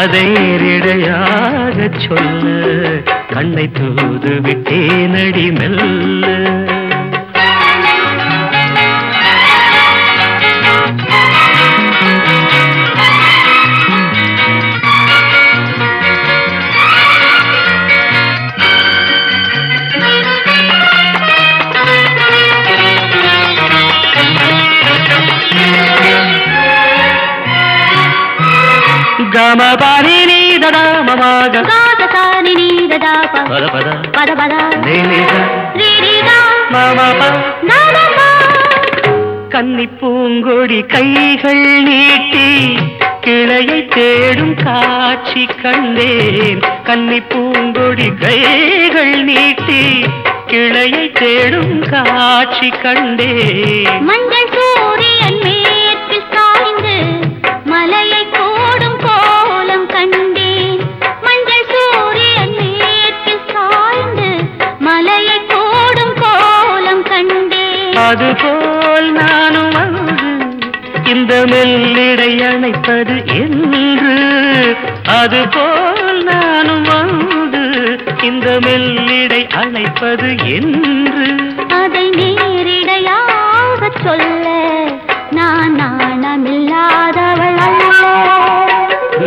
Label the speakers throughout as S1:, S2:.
S1: அதை நேரிடையாக சொல்ல கண்ணை தூது விட்டே நடி மெல்ல. கமபாரி நீதடாமமாக
S2: காதசாரி நீததாப
S1: பத பத
S2: பத பத
S1: நீலித
S2: ரீரிதா
S1: மாமா
S2: நாதமா
S1: கன்னி பூங்கொடி கைகள் நீட்டி கிளையை தேடும் காட்சி கண்டேன் கன்னி பூங்கொடி கைகள் நீட்டி கிளையை தேடும் காட்சி கண்டேன்
S2: மஞ்சள்
S1: அதுபோல் நானும் வந்து இந்த மெல்லிடை அணைப்பது என்று. அதுபோல் நானும் வந்து இந்த மெல்லிடை அணைப்பது என்று.
S2: அதை நேரிடையாக சொல்ல நான் நாணமில்லாதவள் அல்ல.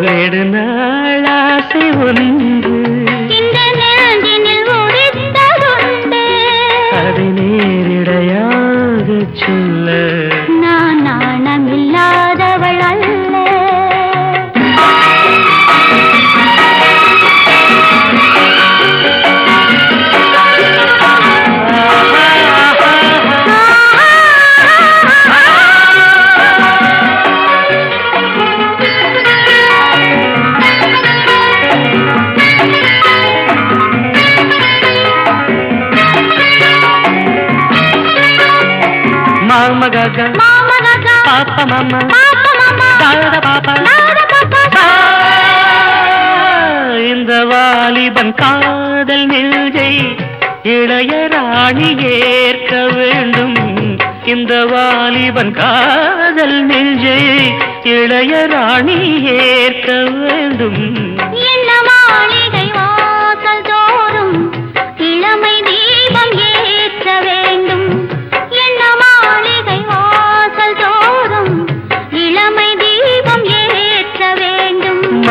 S1: நெடுநாளாசை ஒன்று நேரிடையாக சொல்ல மாமா. தாத பாப்பா இந்த வாலிபன் காதல் நெஞ்சை இளையராணி ஏற்க வேண்டும். இந்த வாலிபன் காதல் நெஞ்சை இளையராணி ஏற்க வேண்டும்.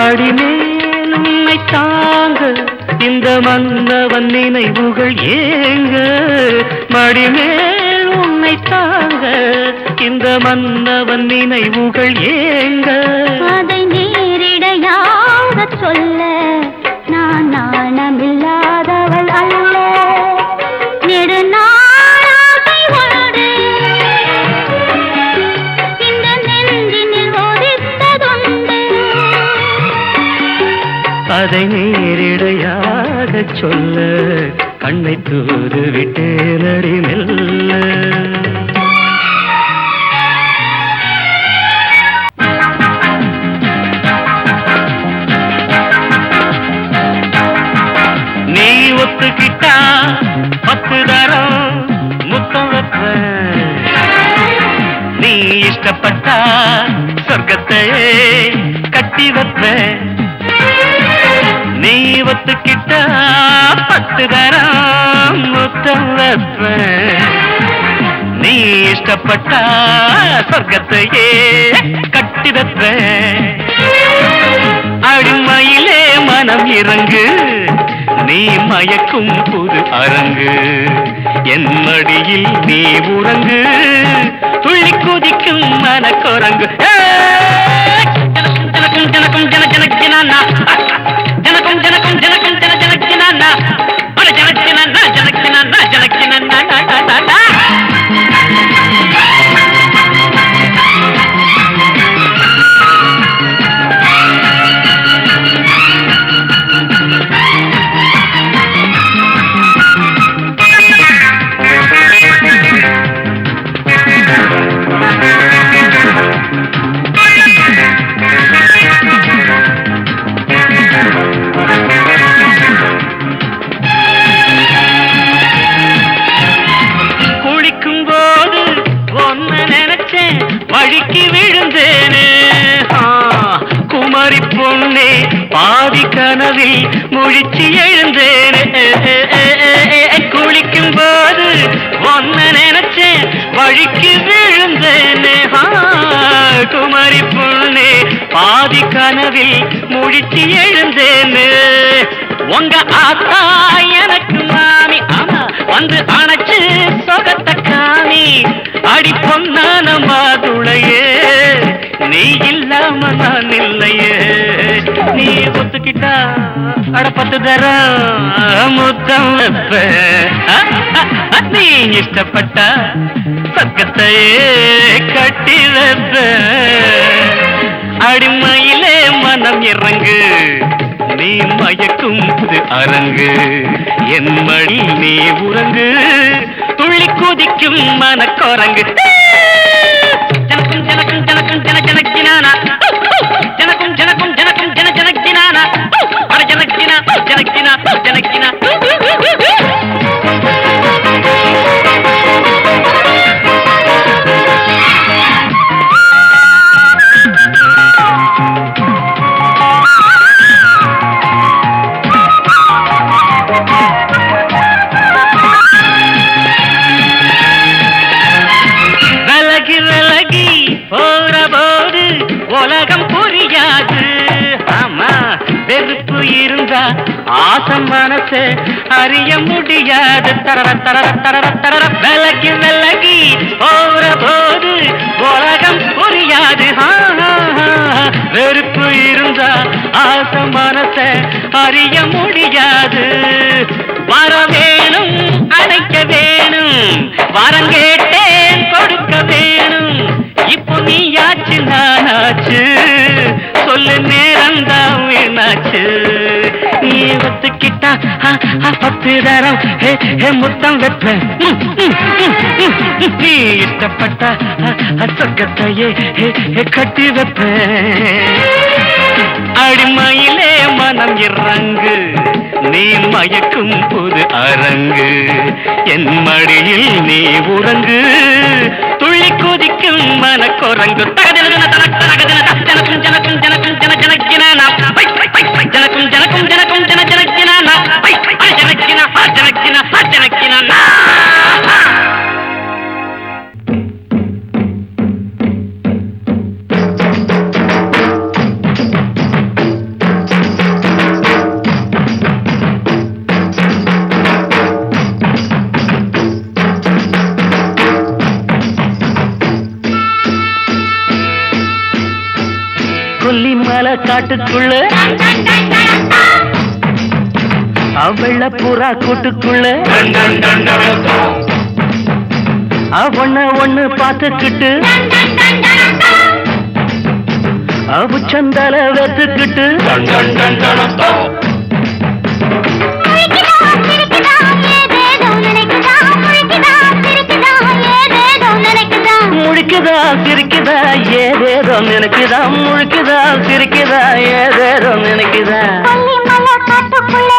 S2: வேண்டும்
S1: மடிமேல் உன்னை தாங்க இந்த மன்னவன் நினைவுகள் ஏங்க. மடிமேல் உன்னை தாங்க இந்த மன்னவன் நினைவுகள் ஏங்க.
S2: அதை நேரிடையாக சொல்ல நான் நாணமில்லாதவள் அல்ல. நெடுநாளாசை
S1: அதை நேரிடையாக சொல்ல கண்ணை தூது விட்டு நடி மெல்ல. நீ ஒத்துக்கிட்டா பத்து தரம் முத்தம் வைப்பேன் நீ இஷ்டப்பட்டா சொர்க்கத்தையே கட்டி வைப்பேன் நீ ஒத்துக்கிட்ட பத்து தரம் முத்தம் நீ இஷ்டப்பட்ட சொர்க்கத்தையே கட்டிடத்த அடிமையிலே மனம் இறங்கு நீ மயக்கும் புது அரங்கு. என் மடியில் நீ உறங்கு துள்ளி குதிக்கும் மனக்குரங்கு. ஜனக்கும் ஜனக்கும் ஜனக்கும் ஜன ஜனக் கனவில் முழிச்சு எழுந்தேனே. குளிக்கும் போது ஒன்ன நினைச்சேன் வழிக்கு விழுந்தேனே. குமரி பொண்ணே பாதி கனவில் முழிச்சு எழுந்தேனே. உங்க ஆத்தா எனக்கு மாமி. ஆமா வந்து அணைச்சு சொகத்த காமி. அடி பொன்னான மாதுளையே நீ இல்லாம நான் இல்லையே. நீ ஒத்துக்கிட்டா அட பத்து தரம் முத்தம் வெப்ப. நீ இஷ்டப்பட்ட பக்கத்தையே கட்டி வெப்ப. அடிமையிலே மனம் இறங்கு நீ மயக்கும் புது அரங்கு. என் மடி நீ உறங்கு துள்ளி குதிக்கும் மனக்குரங்கு. ஜனக்கினா ஜனக்கினா ஜனக்கினா உலகம் இருந்தா ஆசம் மனசு அறிய முடியாது. தரர தரர தரர தரர விலகி விலகி போற போது உலகம் புரியாது. வெறுப்பு இருந்தா ஆசம் மனச அறிய முடியாது. வர வேணும் அணைக்க வேணும். வரங்கேட்டேன் கொடுக்க வேணும். இப்போ நீயாச்சு நானாச்சு. சொல்லு நேரம் தான் வீணாச்சு. நீ ஒத்துக்கிட்டா ஆ, பத்து தரம். முத்தம் வெப்ப நீ இஷ்டப்பட்டா சொக்கத்தையே கட்டி வெப்ப அடிமையிலே மனம் இறங்கு. நீ மயக்கும் புது அரங்கு. என் மடியில் நீ உறங்கு. துள்ளி குதிக்கும் மனக்குரங்கு தகதின தனக் தனகதின ஜனக்கும் ஜனக்கும் ஜனக்கும் ஜன ஜனக்கினா பை பை பை பை ஜனக்கும் ஜனக்கும் ஜனக்கும் ஜன ஜனக்கினா பை பை பை ஜனக்கினா ஜனக்கினா ஜனக்கினா காட்டுக்குள்ள. அவள புறா கூட்டுக்குள்ள. அவன ஒண்ணு பார்த்துக்கிட்டு அவ சந்தல வெத்துக்கிட்டு முழிக்குதா சிரிக்குதா? ஏதேதோ நினைக்குதா? முழிக்குதா சிரிக்குதா? ஏதேதோ நினைக்குதா? பாத்திக்குள்ள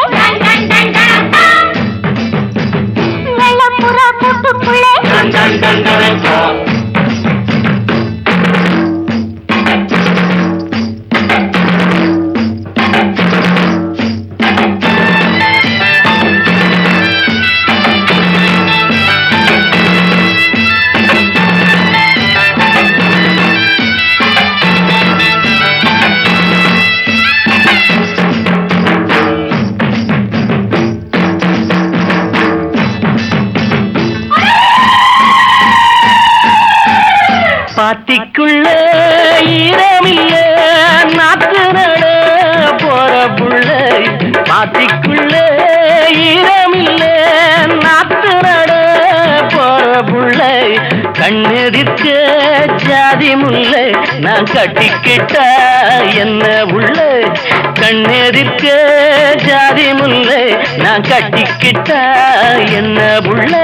S1: கட்டிக்கிட்டா என்ன உள்ள? கண்ணெதிர்க்க ஜாதி முல்லை. நான் கட்டிக்கிட்டா என்ன உள்ள?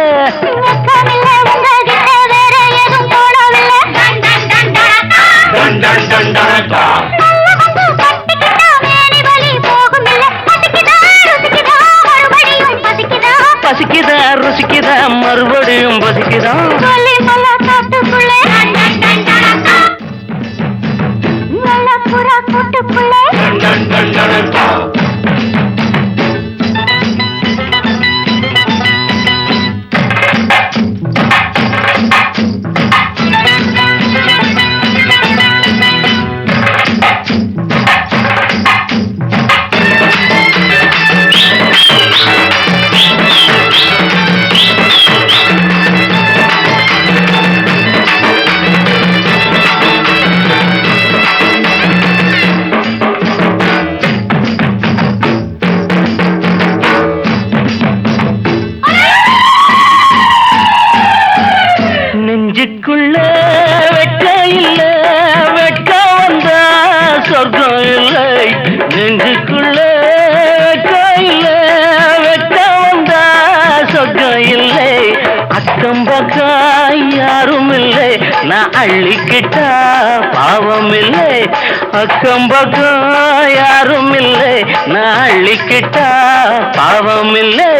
S1: அக்கம் யாரும் இல்லை நான் அள்ளிக்கிட்டா பாவம் இல்லை அக்கம் பக்கம் யாரும் இல்லை நான் அள்ளிக்கிட்டா பாவம் இல்லை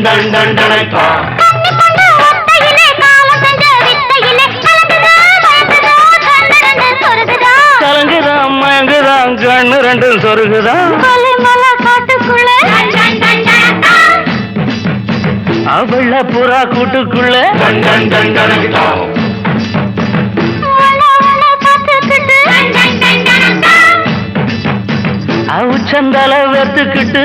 S1: டன் டன் டனக்கா. கலங்குதான் மயங்குதான் கண்ணு ரெண்டும் சொருகுதான் அவள புறா கூட்டுக்குள்ள அவுச்சந்தல வெத்துக்கிட்டு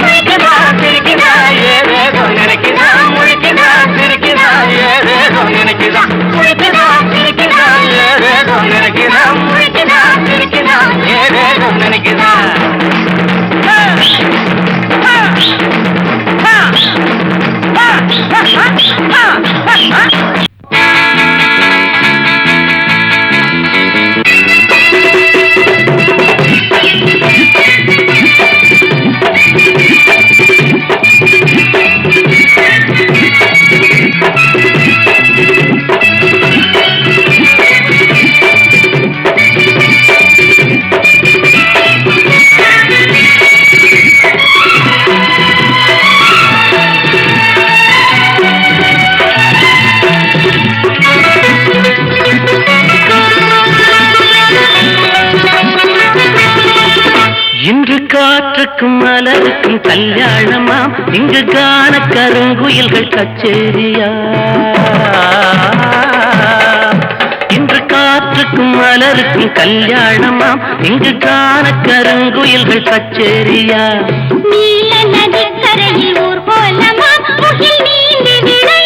S1: முழிக்குதா, சிரிக்குதா, ஏதேதோ Huh? கல்யாணமா? இங்கு காண கருங்குயில்கள் கச்சேரியா? இன்று காற்றுக்கும் மலருக்கும் கல்யாணமா? இங்கு காண கருங்குயில்கள் கச்சேரியா?
S2: நீல நதிக்கரையில் ஊர்கோலமாம் முகில் நீந்தி விளையாடும்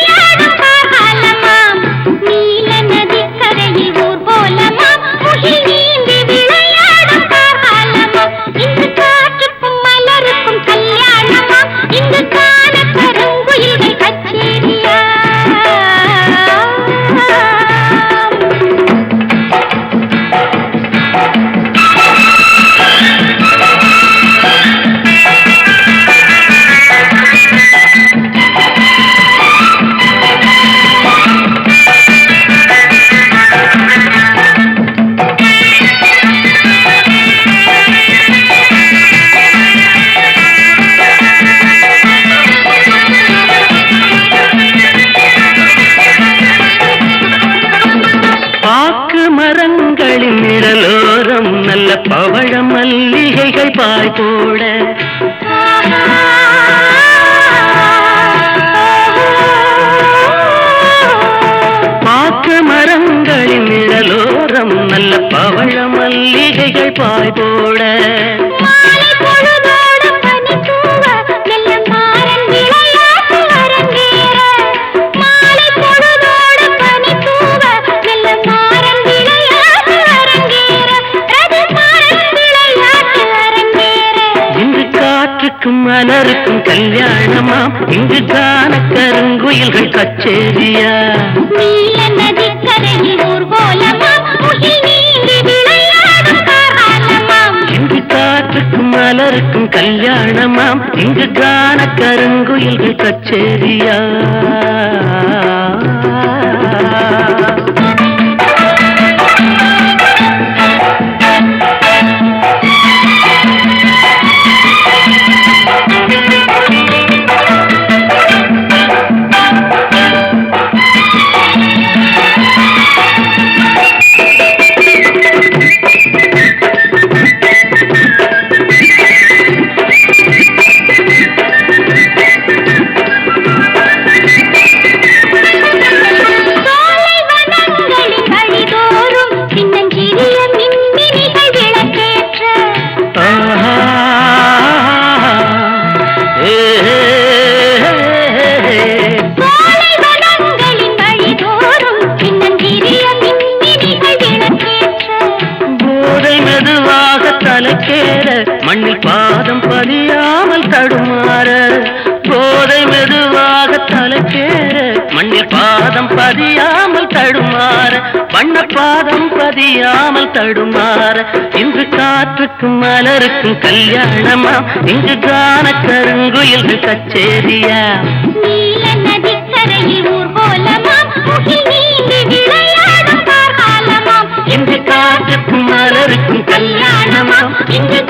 S1: மல்லிகைகள் போட பாக்கு மரங்களின் நிழலோரம் நல்ல பவழ மல்லிகைகள் பாய் போட. மலருக்கும் கல்யாணமாம் இங்கு காண கருங்குயில்கள் கச்சேரியா? மலருக்கும் கல்யாணமாம் இங்கு காண கருங்குயில்கள் கச்சேரியா?
S3: அறியாமல் தடுமாற. இன்று காற்றுக்கும் மலருக்கும் கல்யாணமா? இங்கு காண கருங்குயில் கச்சேரியா? இன்று காற்றுக்கும் மலருக்கும் கல்யாணமா? இங்கு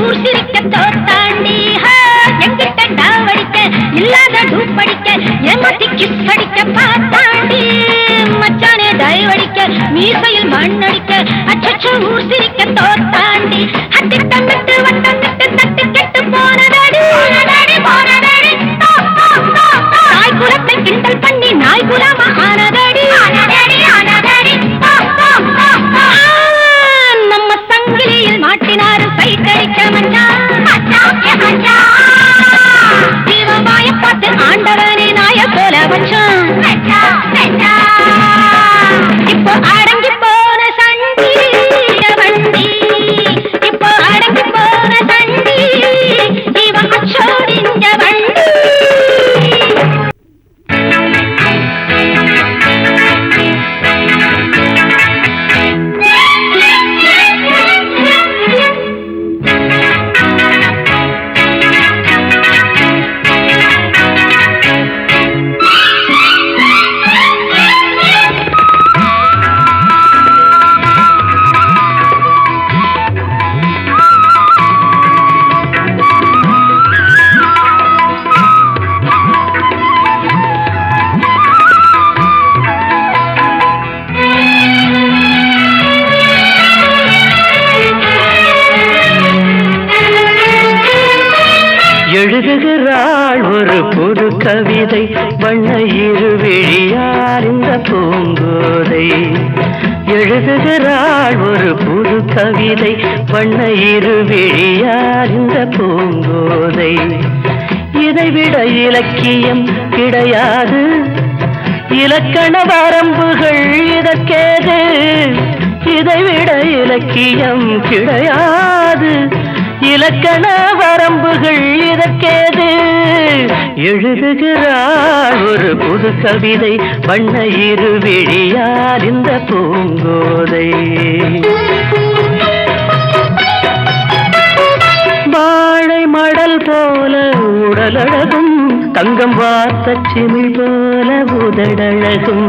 S4: ஊர் சிரிக்க தோத்தாண்டி எங்கிட்ட டாவடிக்க இல்லாத டூப் படிக்க ஏமாத்தி கிஸ் அடிக்க பார்த்தாண்டி. மச்சானே தயவடிக்க மீசையில் மண் அடிக்க அச்சோ ஊர் சிரிக்க தோத்தாண்டி அத்திட்டமிட்டு வட்டம்
S1: எழுதுகிறாள் ஒரு புது கவிதை வண்ண இருவிழியார் இந்த பூங்கோதை. இதைவிட இலக்கியம் கிடையாது. இலக்கண வரம்புகள் இதற்கேது. இதைவிட இலக்கியம் கிடையாது. இலக்கண வரம்புகள் இதற்கேது? எழுதுகிறாள் ஒரு புது கவிதை வண்ண இருவிழியார் இந்த பூங்கோதை. வாழை மடல் போல உடலழகும் தங்கம் வார்த்த சிமிழ் போல உதடழகும்.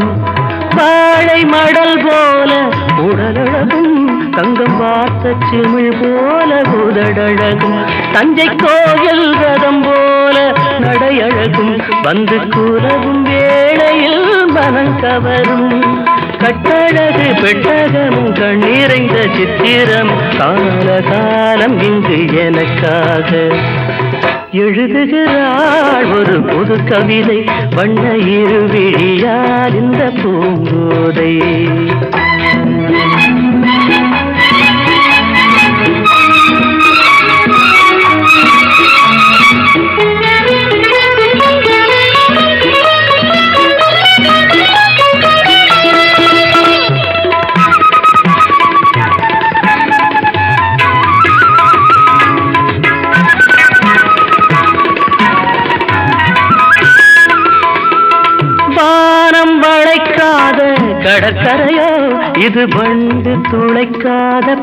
S1: வாழை மடல் போல உடலழகும் தங்கம் பார்த்த சிமிழ் போல உதடழகும். தஞ்சை கோயில் ரதம் போல நடையழகும். வந்து கூறவும் வேளையில் மனம் கவரும். கட்டழகு பெட்டகமும் கண்ணீரைந்த சித்திரம். கால காலம் இங்கு எனக்காக. எழுதுகிறாள் ஒரு புது கவிதை. வண்ண இருவிழியால் இந்த பூங்கோதை.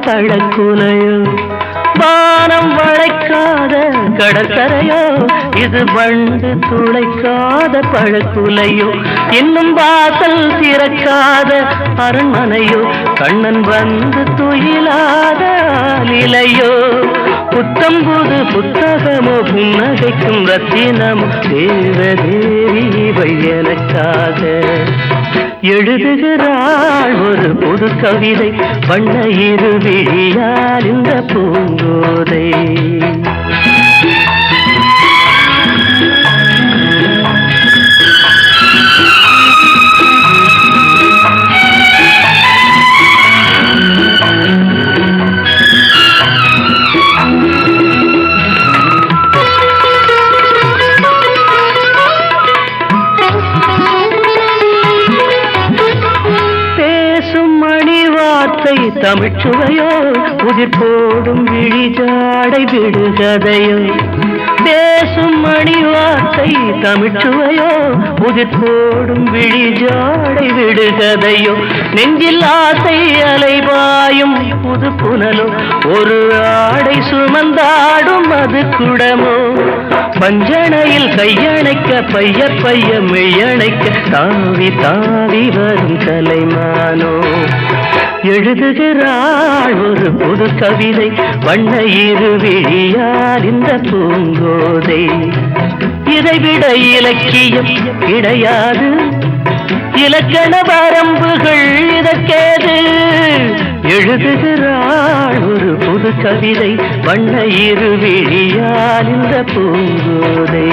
S1: துளைக்காத பழக்குலையோ வானம் வளைக்காத கடற்கரையோ இது வண்டு துளைக்காத பழக்குலையோ இன்னும் வாசல் திறக்காத அரண்மனையோ கண்ணன் வந்து துயிலாத நிலையோ புத்தம் புது புத்தகமோ புன்னகைக்கும் ரத்தினமோ தேவதேவி இவை எனக்காக. எழுதுகிறாள் ஒரு புது கவிதை. வண்ண இரு இருவிழியால் இந்த பூங்கோதை. தமிழ்ச்சுவையோ உயிர் போடும் விழிஜாடை விடுகதையோ பேசும் மணி வார்த்தை தமிழ்ச்சுவையோ உதிர் போடும் விழிஜாடை விடுகதையோ நெஞ்சில் ஆசை அலைபாயும் புது புனலோ ஒரு ஆடை சுமந்தாடும் அது குடமோ பஞ்சனையில் கையணைக்க பைய பைய மெய்யணைக்க தாவி தாவி வரும் கலைமானோ. எழுதுகிறாள் ஒரு புது கவிதை. வண்ண இருவிழியார் இந்த பூங்கோதை. இதைவிட இலக்கியம் கிடையாது. இலக்கண வரம்புகள் இதற்கேது. எழுதுகிறாள் ஒரு புது கவிதை. வண்ண இருவிழியால் இந்த பூங்கோதை.